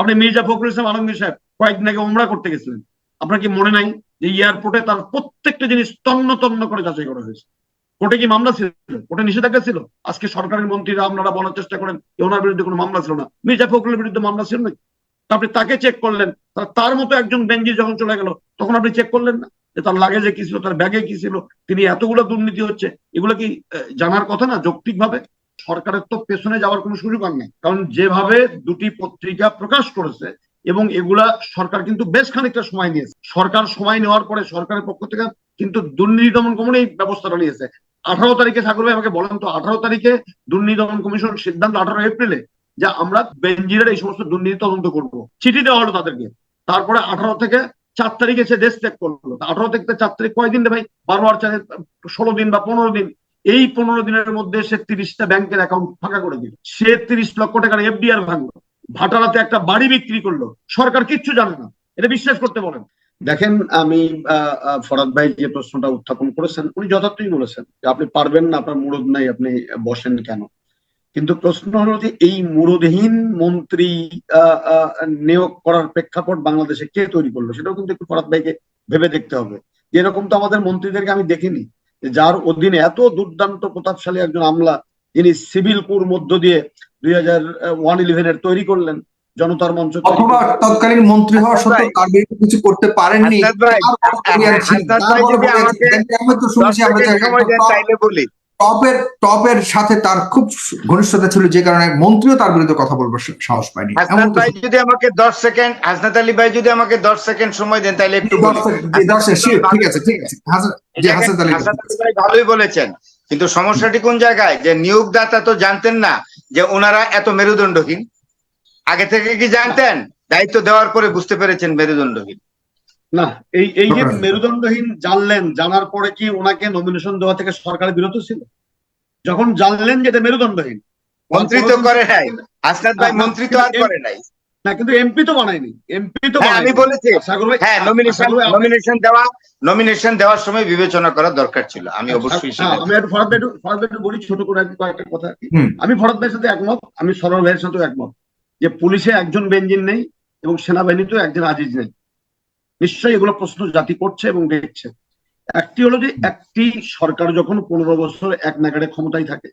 আপনি মির্জা ফখরুল ইসলাম আলমগীর সাহেব কয়েকদিন আগে উমরা করতে গেছিলেন। আপনার কি মনে নাই যে এয়ারপোর্টে তার প্রত্যেকটা জিনিস তন্ন তন্ন করে যাচাই করা হয়েছে? কোর্টে কি মামলা ছিল? কোর্টে নিষেধাজ্ঞা ছিল? আজকে সরকারের মন্ত্রীরা আপনারা বলার চেষ্টা করেন যে ওনার বিরুদ্ধে কোনো মামলা ছিল না। মির্জা ফখরুলের বিরুদ্ধে মামলা ছিল না আপনি তাকে চেক করলেন তার মতো একজন বেঞ্জি যখন চলে গেল, তখন আপনি চেক করলেন না? যে তার লাগেজে কি ছিল, তার ব্যাগে কি ছিল? তিনি এতগুলো দুর্নীতি হচ্ছে, এগুলো কি জানার কথা না যৌক্তিক ভাবে সরকারের তো পেছনে যাওয়ার কোনো সুযোগ আর নেই। কারণ যেভাবে দুটি পত্রিকা প্রকাশ করেছে এবং এগুলা সরকার কিন্তু বেশ খানিকটা সময় নিয়েছে। সরকার সময় নেওয়ার পরে সরকারের পক্ষ থেকে কিন্তু দুর্নীতি দমন কমিশন এই ব্যবস্থাটা নিয়েছে। আঠারো তারিখে ঠাকুর ভাই আমাকে বলেন তো, আঠারো তারিখে দুর্নীতি দমন কমিশন সিদ্ধান্ত আঠারো এপ্রিলে যে আমরা বেঞ্জিরের এই সমস্ত দুর্নীতি তদন্ত করব। চিঠি দেওয়া হলো তাদেরকে। তারপরে আঠারো থেকে চার তারিখে সে দেশ ত্যাগ করল। আঠারো থেকে চার তারিখ কয়দিন রে ভাই? বারো আর চারে ষোলো দিন বা পনেরো দিন। এই পনেরো দিনের মধ্যে সে তিরিশটা ব্যাংকের অ্যাকাউন্ট ফাঁকা করে দিল। সে তিরিশ লক্ষ টাকার এফডিআর ভাঙলো। ভাটারাতে একটা বাড়ি বিক্রি করল। সরকার কিচ্ছু জানে না। এটা বিশ্বাস করতে বলেন। দেখেন, আমি ফরাদ ভাই যে প্রশ্নটা উত্থাপন করেছেন, উনি যথার্থই বলেছেন যে আপনি পারবেন না, আপনার মুরদ নাই, আপনি বসেন কেন? কিন্তু প্রশ্ন হলো যে এই মুরদহীন মন্ত্রী নিয়োগ করার প্রেক্ষাপট বাংলাদেশে কে তৈরি করল? সেটাও কিন্তু একটু ফরাদ ভাইকে ভেবে দেখতে হবে। এরকম তো আমাদের মন্ত্রীদেরকে আমি দেখিনি। যার অধীনে এত দুর্দান্ত প্রতাপশালী একজন আমলা যিনি সিভিল কোর মধ্য দিয়ে দুই হাজার ওয়ান ইলেভেনের তৈরি করলেন জনতার মঞ্চ অথবা তৎকালীন মন্ত্রী হওয়া সত্ত্বেও তার বিরুদ্ধে কিছু করতে পারেননি। আমরা তো শুনছি আমরা বলি। টপের টপের সাথে তার খুব ঘনিষ্ঠতা ছিল যে কারণে মন্ত্রীও তার বিরুদ্ধে কথা বলবার সাহস পায়নি। হাসনাত ভাই যদি আমাকে দশ সেকেন্ড হাসনাত আলী ভাই যদি আমাকে দশ সেকেন্ড সময় দেন তাইলে একটু ঠিক আছে ঠিক আছে। হাসনাত আলী ভাই। ভালোই বলেছেন কিন্তু সমস্যাটি কোন জায়গায়? যে নিয়োগদাতা তো জানতেন না যে ওনারা এত মেরুদণ্ডহীন। আগে থেকে কি জানতেন? দায়িত্ব দেওয়ার পরে বুঝতে পেরেছেন মেরুদণ্ডহীন। না এই এই যে মেরুদণ্ডহীন জানলেন জানার পরে কি ওনাকে নমিনেশন দেওয়া থেকে সরকার বিরত ছিল? যখন জানলেন যে এটা মেরুদণ্ডহীন। মন্ত্রী তো করে নাই। হাসনাত ভাই না, মন্ত্রী তো আর করে নাই। না কিন্তু এমপি তো বানায়নি। এমপি তো হ্যাঁ, আমি। বলেছি। হ্যাঁ নমিনেশন সাগর ভাই, আপনি- নমিনেশন দেওয়া নমিনেশন দেওয়ার সময় বিবেচনা করা দরকার ছিল। আমি অবশ্যই হ্যাঁ, আমি একটু ফরাদ একটু- ফরাদ একটু বলি ছোট করে কয়েকটা কথা। আমি ফরাদ ভাইয়ের সাথে একমত আমি সরল ভাইয়ের সাথেও একমত যে পুলিশে একজন বেঞ্জিন নেই এবং সেনাবাহিনীতেও একজন আজিজ নেই। নিশ্চয়ই এগুলো প্রশ্ন জাতি করছে এবং দেখছে। একটি হলো যে একটি সরকার যখন পনেরো বছর এক নাগাড়ে ক্ষমতায় থাকে,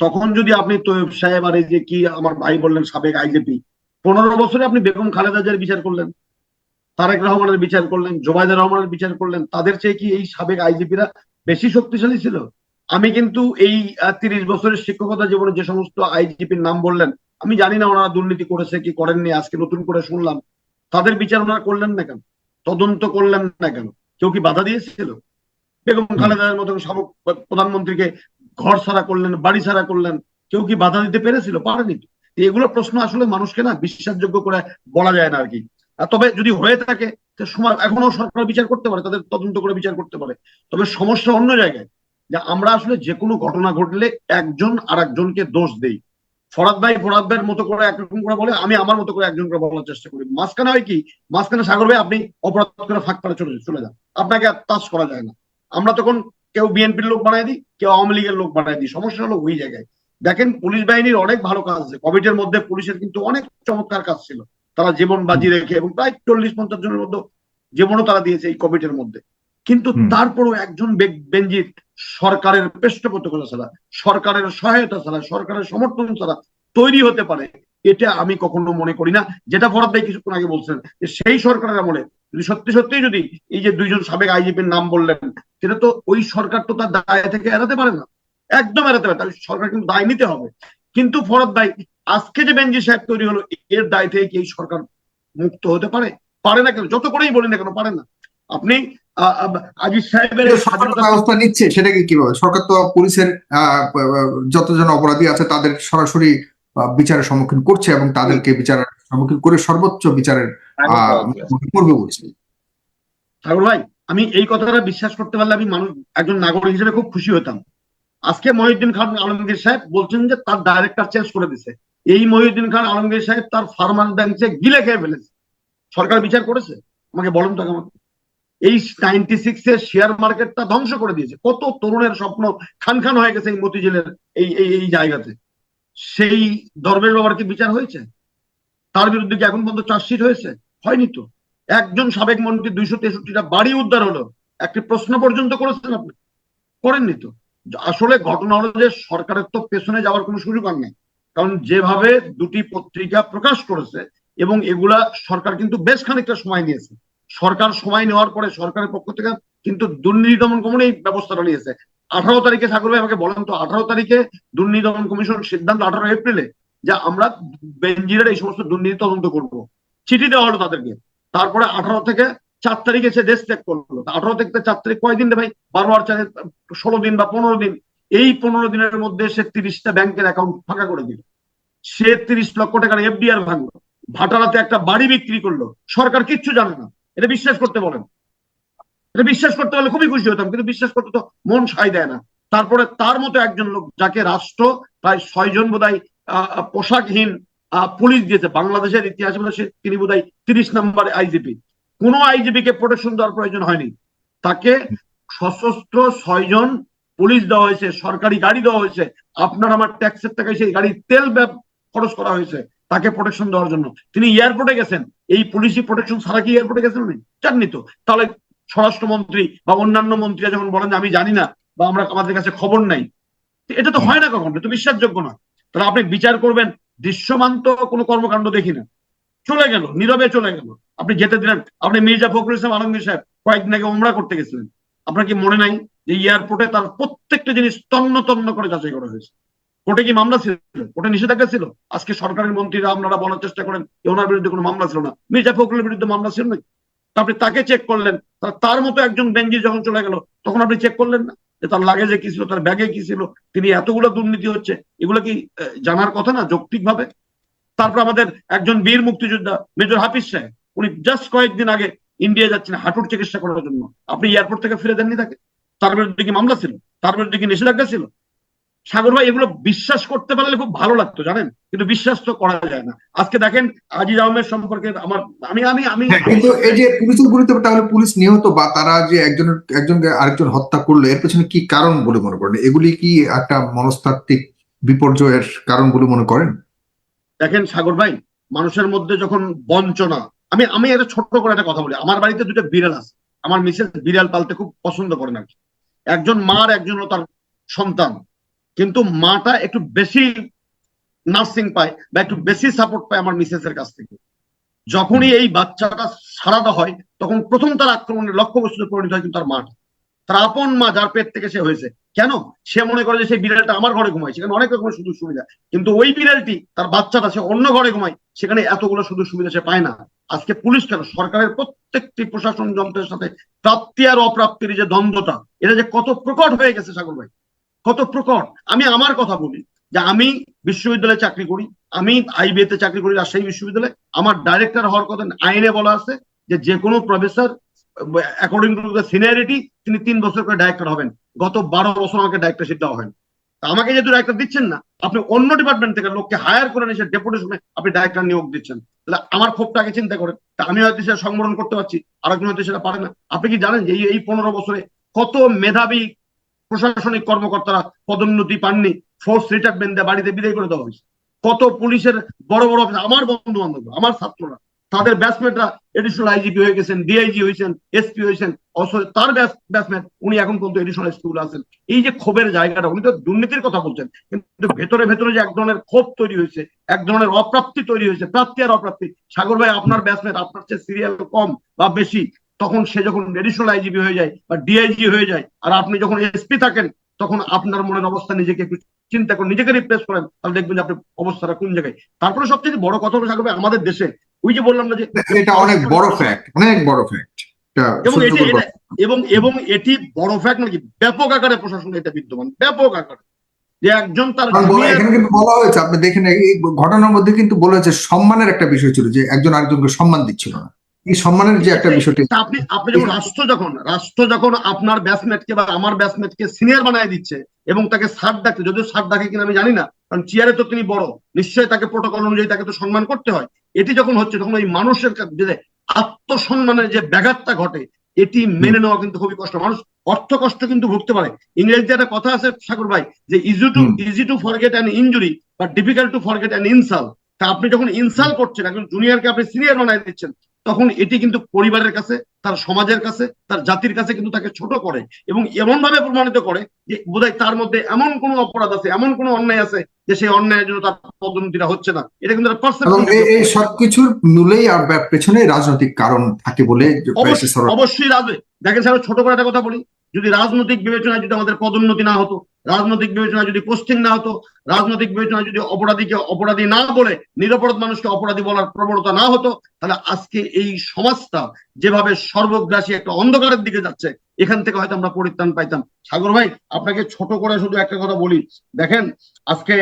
তখন যদি আপনি তৈব সাহেব আর এই যে কি আমার ভাই বললেন, সাবেক আইজিপি পনেরো বছরে আপনি বেগম খালেদা জিয়ার বিচার করলেন, তারেক রহমানের বিচার করলেন জোবায়দা রহমানের বিচার করলেন, তাদের চেয়ে কি এই সাবেক আইজিপিরা বেশি শক্তিশালী ছিল? আমি কিন্তু এই তিরিশ বছরের শিক্ষকতা জীবনে যে সমস্ত আইজিপির নাম বললেন, আমি জানি না ওনারা দুর্নীতি করেছে কি করেননি, আজকে নতুন করে শুনলাম। তাদের বিচার ওনারা করলেন না কেন? তদন্ত করলেন না কেন? কেউ কি বাধা দিয়েছিল? বেগম খালেদার মতো সাবেক প্রধানমন্ত্রীকে ঘর ছাড়া করলেন বাড়ি ছাড়া করলেন কেউ কি বাধা দিতে পেরেছিল? পারেনি। এগুলো প্রশ্ন আসলে মানুষকে না বিশ্বাসযোগ্য করে বলা যায় না আর কি আর তবে যদি হয়ে থাকে সময় এখনও সরকার বিচার করতে পারে তাদের তদন্ত করে বিচার করতে পারে। তবে সমস্যা অন্য জায়গায় যে আমরা আসলে যে কোনো ঘটনা ঘটলে একজন আর একজনকে দোষ দেই। ফরাদ ভাই, ফরাদ ভাইয়ের মতো করে একরকম করে বলে, আমি আমার মতো করে একজন করে বলার চেষ্টা করি। মাঝখানে হয় কি, মাঝখানে সাগর ভাই, আপনি অপরাধ করে ফাঁক পাড়ে চলে চলে যান। আপনাকে আর তাস করা যায় না। আমরা তখন কেউ বিএনপির লোক বানাই দিই, কেউ আওয়ামী লীগের লোক বানাই দিই। সমস্যা হলো ওই জায়গায়। দেখেন, পুলিশ বাহিনীর অনেক ভালো কাজ আছে। কোভিডের মধ্যে পুলিশের কিন্তু অনেক চমৎকার কাজ ছিল। তারা জীবন বাজি রেখে এবং প্রায় চল্লিশ পঞ্চাশ জনের মধ্যে জীবনও তারা দিয়েছে এই কোভিডের মধ্যে। কিন্তু তারপরও একজন বেঞ্জিত সরকারের পৃষ্ঠপোষকতা ছাড়া সরকারের সহায়তা ছাড়া সরকারের সমর্থন ছাড়া তৈরি হতে পারে এটা আমি কখনো মনে করি না। যেটা ফরাদ ভাই কিছুক্ষণ আগে বলছেন যে সেই সরকারের আমলে যদি সত্যি সত্যি যদি এই যে দুইজন সাবেক আইজিপির নাম বললেন সেটা তো ওই সরকার তো তার দায় থেকে এড়াতে পারে না। একদম এড়াতে পারে তাহলে সরকার কিন্তু দায় নিতে হবে। কিন্তু ফরাদ ভাই আজকে যে বেঞ্জি সাহেব তৈরি হলো এর দায় থেকে কি এই সরকার মুক্ত হতে পারে? পারে না কেন? যত করেই বলি না কেন পারে না। আপনি আজিজ সাহেবের ব্যবস্থা নিচ্ছে সেটাকে কীভাবে? সরকার তো পুলিশের যতজন অপরাধী আছে তাদের সরাসরি বিচারের সম্মুখীন করছে এবং তাদেরকে বিচারের সম্মুখীন করে সর্বোচ্চ বিচারের করবে বলছে। ঠাকুর ভাই আমি এই কথাটা বিশ্বাস করতে পারলে আমি মানুষ একজন নাগরিক হিসেবে খুব খুশি হতাম। আজকে মহিউদ্দিন খান আলমগীর সাহেব বলছেন যে তার ডাইরেক্টর চেঞ্জ করে দিছে। এই মহিউদ্দিন খান আলমগীর সাহেব তার ফার্মার ব্যাংকে গিলে খেয়ে ফেলেছে। সরকার বিচার করেছে? আমাকে বলুন তো আমাকে। এই নাইনটি সিক্স এর শেয়ার মার্কেটটা ধ্বংস করে দিয়েছে। কত তরুণের স্বপ্ন খান খান হয়ে গেছে এই মতিঝিলের এই এই জায়গাতে। সেই দরবেশ বাবার কি বিচার হয়েছে? তার বিরুদ্ধে কি এখন পর্যন্ত চার্জশিট হয়েছে? হয়নি তো। একজন সাবেক মন্ত্রী দুইশো তেষট্টিটা বাড়ি উদ্ধার হলো। একটি প্রশ্ন পর্যন্ত করেছেন আপনি? করেননি তো। আসলে ঘটনা হলো যে সরকারের তো পেছনে যাওয়ার কোনো সুযোগ আর নেই। কারণ যেভাবে দুটি পত্রিকা প্রকাশ করেছে এবং এগুলা সরকার কিন্তু বেশ খানিকটা সময় নিয়েছে। সরকার সময় নেওয়ার পরে সরকারের পক্ষ থেকে কিন্তু দুর্নীতি দমন কমিশন এই ব্যবস্থাটা নিয়েছে। আঠারো তারিখে ঠাকুর ভাই আমাকে বলেন তো, আঠারো তারিখে দুর্নীতি দমন কমিশন সিদ্ধান্ত আঠারো এপ্রিলে যে আমরা বেঞ্জিরের এই সমস্ত দুর্নীতি তদন্ত করব। চিঠি দেওয়া হলো তাদেরকে। তারপরে আঠারো থেকে চার তারিখে সে দেশ ত্যাগ করল। আঠারো থেকে চার তারিখ কয়দিন রে ভাই? বারো আর চারে ষোলো দিন বা পনেরো দিন। এই পনেরো দিনের মধ্যে সে তিরিশটা ব্যাংকের অ্যাকাউন্ট ফাঁকা করে দিল। সে তিরিশ লক্ষ টাকার এফডিআর ভাঙলো। ভাটারাতে একটা বাড়ি বিক্রি করল। সরকার কিচ্ছু জানে না। এটা বিশ্বাস করতে বলেন। এটা বিশ্বাস করতে হলে খুবই খুশি হতাম কিন্তু বিশ্বাস করতে তো মন সাই দেয় না। তারপরে তার মতো একজন লোক যাকে রাষ্ট্র প্রায় ছয়জন বোধহয় আহ, পোশাকহীন পুলিশ দিয়েছে বাংলাদেশের ইতিহাসে বোধহয় তিনি বোধ হয় তিরিশ নম্বর আইজিপি। কোন আইজিপি কে প্রোটেকশন দেওয়ার প্রয়োজন হয়নি। তাকে সশস্ত্র ছয়জন পুলিশ দেওয়া হয়েছে সরকারি গাড়ি দেওয়া হয়েছে আপনার আমার ট্যাক্সের টাকায় সেই গাড়ির তেল খরচ করা হয়েছে তাকে প্রোটেকশন দেওয়ার জন্য। তিনি এয়ারপোর্টে গেছেন। এই পুলিশি প্রোটেকশন ছাড়া কি এয়ারপোর্টে গেছেন উনি জাননি তো। তাহলে স্বরাষ্ট্রমন্ত্রী বা অন্যান্য মন্ত্রীরা যখন বলেন আমি জানি না বা আমরা আমাদের কাছে খবর নাই এটা তো হয় না কখনো, এটা তো বিশ্বাসযোগ্য না তাহলে আপনি বিচার করবেন, দৃশ্যমান তো কোনো কর্মকাণ্ড দেখি না। চলে গেল, নীরবে চলে গেল। আপনি যেতে দিলেন, আপনি মির্জা ফখরুল ইসলাম আলমগীর সাহেব কয়েকদিন আগে উমরা করতে গেছিলেন। আপনার কি মনে নাই যে এয়ারপোর্টে তার প্রত্যেকটা জিনিস তন্ন তন্ন করে যাচাই করা হয়েছে? কোর্টে কি মামলা ছিল? কোর্টে নিষেধাজ্ঞা ছিল? আজকে সরকারের মন্ত্রীরা আপনারা বলার চেষ্টা করেন ওনার বিরুদ্ধে কোনো মামলা ছিল না। মির্জা ফখরুলের বিরুদ্ধে মামলা ছিল না আপনি তাকে চেক করলেন তার মতো একজন বেঞ্জি যখন চলে গেল, তখন আপনি চেক করলেন না? যে তার লাগেজে কি ছিল, তার ব্যাগে কি ছিল? তিনি এতগুলো দুর্নীতি হচ্ছে, এগুলো কি জানার কথা না যৌক্তিক ভাবে তারপর আমাদের একজন বীর মুক্তিযোদ্ধা, মেজর হাফিজ সাহেব, উনি জাস্ট কয়েকদিন আগে ইন্ডিয়া যাচ্ছেন হাঁটুর চিকিৎসা করার জন্য। আপনি এয়ারপোর্ট থেকে ফিরে দেননি তাকে? তার বিরুদ্ধে কি মামলা ছিল? তার বিরুদ্ধে কি নিষেধাজ্ঞা ছিল? সাগর ভাই এগুলো বিশ্বাস করতে পারলে খুব ভালো লাগতো জানেন? কিন্তু বিশ্বাস তো করা যায় না। আজকে দেখেন আজিজ আহমেদ সম্পর্কে আমার আমি আমি আমি হ্যাঁ, কিন্তু এই যে পুলিশের গুলিতে তাহলে পুলিশ নিহত বা তারা যে একজন একজনকে আরেকজন হত্যা করল এর পেছনে কি কারণ বলে মনে করেন? এগুলি কি একটা মনস্তাত্ত্বিক বিপর্যয়ের কারণ বলে মনে করেন? দেখেন সাগর ভাই মানুষের মধ্যে যখন বঞ্চনা আমি আমি একটা ছোট্ট করে একটা কথা বলি। আমার বাড়িতে দুটো বিড়াল আছে। আমার মিসেস বিড়াল পালতে খুব পছন্দ করেন আর একজন মার একজন তার সন্তান। কিন্তু মাটা একটু বেশি নার্সিং পায় বা একটু বেশি সাপোর্ট পায় আমার মিসেসের কাছ থেকে। যখনই এই বাচ্চাটা সারাটা হয়, তখন প্রথম তার আক্রমণের লক্ষ্যবস্তুতে পরিণত হয় কিন্তু তার মাটা তার আপন মা যার পেট থেকে সে হয়েছে। কেন? সে মনে করে যে সেই বিড়ালটা আমার ঘরে ঘুমায়, সেখানে অনেক রকমের সুযোগ সুবিধা। কিন্তু ওই বিড়ালটি, তার বাচ্চাটা সে অন্য ঘরে ঘুমায়, সেখানে এতগুলো সুযোগ সুবিধা সে পায় না। আজকে পুলিশ কেন? সরকারের প্রত্যেকটি প্রশাসন যন্ত্রের সাথে প্রাপ্তি আর অপ্রাপ্তির যে দ্বন্দ্বটা, এটা যে কত প্রকট হয়ে গেছে সাগর ভাই। প্রকট আমি আমার কথা বলি যে আমি বিশ্ববিদ্যালয়ে চাকরি করি, আমি আইবিএতে চাকরি করি, রাজশাহী বিশ্ববিদ্যালয়ে। আমার ডাইরেক্টর হওয়ার কথা আইনে বলা আছে যে যে কোনো professor according to the seniority তিনি তিন বছর করে ডাইরেক্টর হবেন। গত বারো বছর আমাকে ডাইরেক্টরশিপ দেওয়া হয়নি। আমাকে যেহেতু ডাইরেক্টর দিচ্ছেন না, আপনি অন্য ডিপার্টমেন্ট থেকে লোককে হায়ার করে এসে ডেপুটেশনে আপনি ডাইরেক্টর নিয়োগ দিচ্ছেন। তাহলে আমার ক্ষোভটা আগে চিন্তা করেন। তা আমি হয়তো সেটা সংবরণ করতে পারছি, আরেকজন হয়তো সেটা পারে না। আপনি কি জানেন যে এই পনেরো বছরে কত মেধাবী প্রশাসনিক কর্মকর্তারা পদোন্নতি পাননি ফোর্স রিটায়ারমেন্ট দিয়ে বাড়িতে বিদায় করে দেওয়া হয়েছে। কত পুলিশের বড় বড় অফিসার আমার বন্ধু বান্ধব আমার ছাত্ররা, তাদের ব্যাচমেটরা এডিশনাল আইজিপি হয়ে গেছেন ডিআইজি হয়েছেন এসপি হয়েছেন অবশ্য তার ব্যাচমেট উনি এখন পর্যন্ত এডিশনাল স্কুল আছেন। এই যে ক্ষোভের জায়গাটা, উনি তো দুর্নীতির কথা বলছেন, কিন্তু ভেতরে ভেতরে যে এক ধরনের ক্ষোভ তৈরি হয়েছে, এক ধরনের অপ্রাপ্তি তৈরি হয়েছে, প্রাপ্তি আর অপ্রাপ্তি। সাগর ভাই, আপনার ব্যাচমেট আপনার চেয়ে সিরিয়াল কম বা বেশি তখন সে যখন এডিশনাল আইজিপি হয়ে যায় বা ডিআইজি হয়ে যায় আর আপনি যখন এসপি থাকেন তখন আপনার মনের অবস্থা নিজেকে একটু চিন্তা করেন নিজেকে রিপ্লেস করেন তাহলে দেখবেন যে আপনার অবস্থাটা কোন জায়গায়। তারপরে সবচেয়ে বড় কথা হলো ভাই আমাদের দেশে ওই যে বললাম না যে এটা অনেক বড় ফ্যাক্ট অনেক বড় ফ্যাক্ট এবং এটি এবং এবং এটি বড় ফ্যাক্ট নাকি? ব্যাপক আকারে প্রশাসনে এটা বিদ্যমান ব্যাপক আকারে। যে একজন তার এখানে কিন্তু বলা হয়েছে আপনি দেখেন এই ঘটনার মধ্যে কিন্তু বলা হয়েছে সম্মানের একটা বিষয় ছিল যে একজন আরেকজনকে সম্মান দিচ্ছিল না। এই সম্মানের যে একটা বিষয়টি। আপনি আপনি যখন রাষ্ট্র যখন রাষ্ট্র যখন আপনার ব্যাটসম্যানকে বা আমার ব্যাটসম্যানকে সিনিয়র বানায় দিচ্ছে এবং তাকে সার ডাকছে যদিও সার ডাকে কিনা আমি জানি না কারণ চেয়ারে তো তিনি বড় নিশ্চয়ই তাকে প্রোটোকল অনুযায়ী তাকে তো সম্মান করতে হয়। এটি যখন হচ্ছে তখন ওই মানুষের যে আত্মসম্মানের যে ব্যাঘাতটা ঘটে এটি মেনে নেওয়া কিন্তু খুবই কষ্ট। মানুষ অর্থ কষ্ট কিন্তু ভুগতে পারে। ইংরেজিতে একটা কথা আছে ঠাকুর ভাই যে easy to easy to forget an injury বা difficult to forget an insult তা আপনি যখন ইনসাল করছেন একজন জুনিয়রকে আপনি সিনিয়র বানাই দিচ্ছেন তখন এটি কিন্তু পরিবারের কাছে তার সমাজের কাছে তার জাতির কাছে কিন্তু তাকে ছোট করে এবং এমন ভাবে প্রমাণিত করে যে বোধহয় তার মধ্যে এমন কোনো অপরাধ আছে এমন কোনো অন্যায় আছে যে সেই অন্যায়ের জন্য তার পদোন্নতিটা হচ্ছে না। এটা কিন্তু এই- সবকিছুর মূলেই আর পেছনে রাজনৈতিক কারণ থাকে বলে অবশ্যই রাজনৈতিক দেখেন স্যার ছোট করে একটা কথা বলি। যদি রাজনৈতিক বিবেচনায় যদি আমাদের পদোন্নতি না হতো রাজনৈতিক বিবেচনা যদি পোস্টিং না হতো, রাজনৈতিক বিবেচনায় যদি অপরাধীকে অপরাধী না বলে নিরপরাধ মানুষকে অপরাধী বলার প্রবণতা না হতো, তাহলে আজকে এই সমাজটা যেভাবে সর্বগ্রাসী একটা অন্ধকারের দিকে যাচ্ছে, এখান থেকে হয়তো আমরা পরিত্রাণ পাইতাম। সাগর ভাই, আপনাকে ছোট করে শুধু একটা কথা বলি। দেখেন, আজকে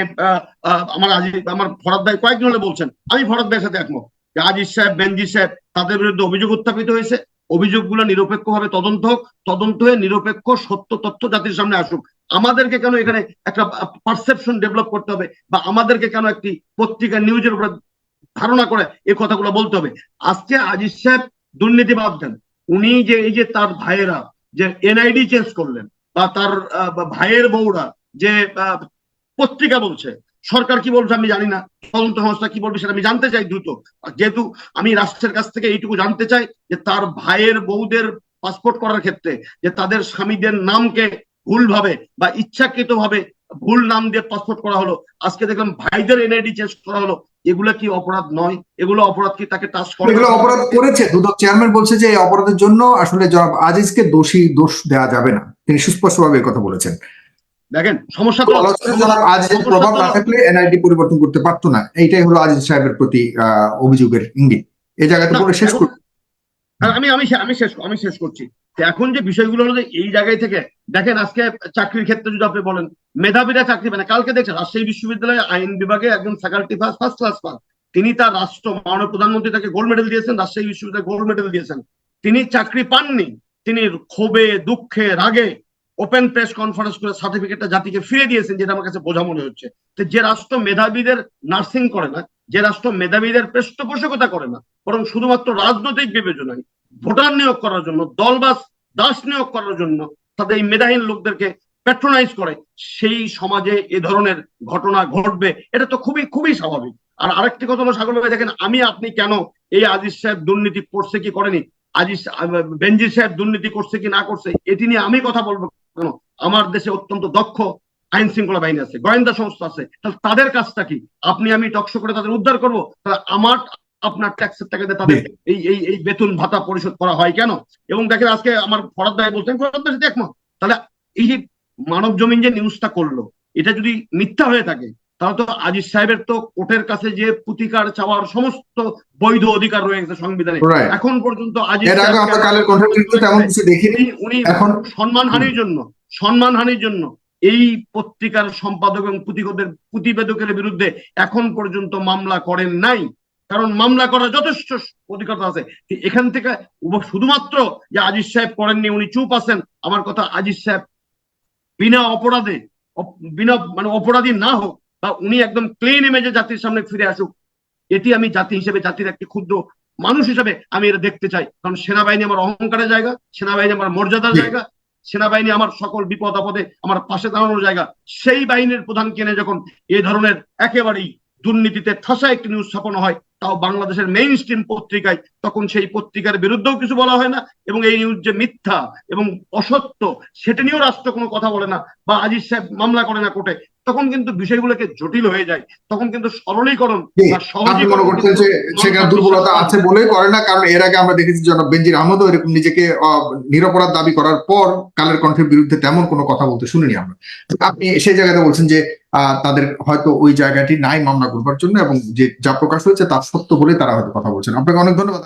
আমার আজি, আমার ফরাদ ভাই কয়েকজন হলে বলছেন, আমি ফরাদ ভাইয়ের সাথে একমত। যে আজিজ সাহেব বেনজি সাহেব, তাদের বিরুদ্ধে অভিযোগ উত্থাপিত হয়েছে। অভিযোগগুলো নিরপেক্ষভাবে তদন্ত হোক, তদন্ত হয়ে নিরপেক্ষ সত্য তথ্য জাতির সামনে আসুক। আমাদেরকে কেন এখানে একটা পারসেপশন ডেভেলপ করতে হবে? বা আমাদেরকে কেন একটি পত্রিকা নিউজের উপরে ধারণা করে এই কথাগুলো বলতে হবে? আজকে আজিজ সাহেব দুর্নীতি দেন উনি যে, এই যে তার ভাইয়েরা যে এনআইডি চেঞ্জ করলেন, বা তার ভাইয়ের বউরা যে পত্রিকা বলছে, সরকার কি বলছে আমি জানি না, তদন্ত সংস্থা কি বলবে সেটা আমি জানতে চাই দ্রুত। যেহেতু আমি রাষ্ট্রের কাছ থেকে এইটুকু জানতে চাই যে তার ভাইয়ের বউদের পাসপোর্ট করার ক্ষেত্রে, যে তাদের স্বামীদের নামকে ভুলভাবে বা ইচ্ছাকৃত ভাবে ভুল নাম দিয়ে পাসপোর্ট করা হলো। আজকে দেখলাম ভাইদের এনআইডি চেঞ্জ করা হলো। এগুলো কি অপরাধ নয়? এগুলো অপরাধ কি তাকে টাচ করে এগুলো অপরাধ করেছে। দুদক চেয়ারম্যান বলছে যে এই অপরাধের জন্য আসলে জনাব আজিজকে দোষী দোষ দেওয়া যাবে না। তিনি সুস্পষ্টভাবে এই কথা বলেছেন। দেখেন সমস্যা তো জনাব আজিজের প্রভাব না থাকলে এনআইডি পরিবর্তন করতে পারতো না। এইটাই হলো আজিজ সাহেবের প্রতি আহ, অভিযোগের ইঙ্গিত। এই জায়গাতে না, বলে শেষ করুন আমি আমি আমি শেষ আমি শেষ করছি। এখন যে বিষয়গুলো হলো এই জায়গায় থেকে, দেখেন আজকে চাকরির ক্ষেত্রে যদি আপনি বলেন, মেধাবীরা চাকরি মানে কালকে দেখছেন, রাজশাহী বিশ্ববিদ্যালয়ে আইন বিভাগে একজন faculty first first class pass তিনি তার রাষ্ট্র মাননীয় প্রধানমন্ত্রী তাকে গোল্ড মেডেল দিয়েছেন, রাজশাহী বিশ্ববিদ্যালয়ে গোল্ড মেডেল দিয়েছেন। তিনি চাকরি পাননি। তিনি ক্ষোভে, দুঃখে, রাগে ওপেন প্রেস কনফারেন্স করে সার্টিফিকেটটা জাতিকে ফিরে দিয়েছেন, যেটা আমার কাছে বোঝা মনে হচ্ছে। যে রাষ্ট্র মেধাবীদের নার্সিং করে না যে রাষ্ট্র মেধাবীদের পৃষ্ঠপোষকতা করে না, বরং শুধুমাত্র রাজনৈতিক বিবেচনায় ভোটার নিয়োগ করার জন্য দলবাস দাস নিয়োগ করার জন্য তাদের এই মেধাহীন লোকদেরকে প্যাট্রোনাইজ করে, সেই সমাজে এ ধরনের ঘটনা ঘটবে, এটা তো খুবই খুবই স্বাভাবিক। আর আরেকটি কথা হলো, সাগর ভাই, দেখেন, আমি আপনি কেন এই আজিজ সাহেব দুর্নীতি করছে কি করেনি? আজিজ বেনজির সাহেব দুর্নীতি করছে কি না করছে, এটি নিয়ে আমি কথা বলব কেন? আমার দেশে অত্যন্ত দক্ষ আইন শৃঙ্খলা বাহিনী আছে গোয়েন্দা সংস্থা আছে তাহলে তাদের কাজটা কি? আপনি আমি টকশো করে তাদের উদ্ধার করব? তাহলে আমার আপনার ট্যাক্সের টাকাতে তাদের এই এই এই বেতন ভাতা পরিশোধ করা হয় কেন? এবং দেখেন আজকে আমার ফরাদ ভাই বলছেন ফরাদ ভাই একমত তাহলে এই যে মানব জমিন যে নিউজটা করল এটা যদি মিথ্যা হয়ে থাকে তাহলে তো আজিজ সাহেবের তো কোর্টের কাছে যে প্রতিকার চাওয়ার সমস্ত বৈধ অধিকার রয়েছে সংবিধানে। এখন পর্যন্ত আজিজ তেমন কিছু দেখিনি। উনি সম্মানহানির জন্য সম্মানহানির জন্য এই পত্রিকার সম্পাদক এবং প্রতিবেদকের প্রতিবেদকের বিরুদ্ধে এখন পর্যন্ত মামলা করেন নাই। কারণ মামলা করার যথেষ্ট অধিকতা আছে। এখান থেকে শুধুমাত্র যে আজিজ সাহেব করেননি উনি চুপ আছেন। আমার কথা আজিজ সাহেব বিনা অপরাধে বিনা মানে অপরাধী না হোক বা উনি একদম ক্লিন ইমেজে জাতির সামনে ফিরে আসুক এটি আমি জাতি হিসেবে জাতির একটি ক্ষুদ্র মানুষ হিসেবে আমি এটা দেখতে চাই। কারণ সেনাবাহিনী আমার অহংকারের জায়গা সেনাবাহিনী আমার মর্যাদার জায়গা সেনাবাহিনী আমার সকল বিপদ আপদে আমার পাশে দাঁড়ানোর জায়গা। সেই বাহিনীর প্রধান কেনে যখন এ ধরনের একেবারেই দুর্নীতিতে ঠাসা একটি নিউজ স্থাপন হয় তাও বাংলাদেশের মেইন স্ট্রিম পত্রিকায় তখন সেই পত্রিকার বিরুদ্ধেও কিছু বলা হয় না এবং এই নিউজ যে মিথ্যা এবং অসত্য সেটা নিয়েও রাষ্ট্র কোনো কথা বলে না বা আজিজ সাহেব মামলা করে না কোর্টে তখন কিন্তু বিষয়গুলোকে জটিল হয়ে যায় তখন কিন্তু সরলীকরণ জি, বা মনে করছেন যে সেখানে দুর্বলতা আছে বলেই করে না কারণ এর আগে আমরা দেখেছি জনাব বেনজির আহমদও এরকম নিজেকে নিরপরাধ দাবি করার পর কালের কণ্ঠের বিরুদ্ধে তেমন কোনো কথা বলতে শুনিনি আমরা। আপনি সেই জায়গাতে বলছেন যে তাদের হয়তো ওই জায়গাটি নাই মামলা করবার জন্য এবং যে যা প্রকাশ হয়েছে তার সত্য বলে তারা হয়তো কথা বলছেন। আপনাকে অনেক ধন্যবাদ।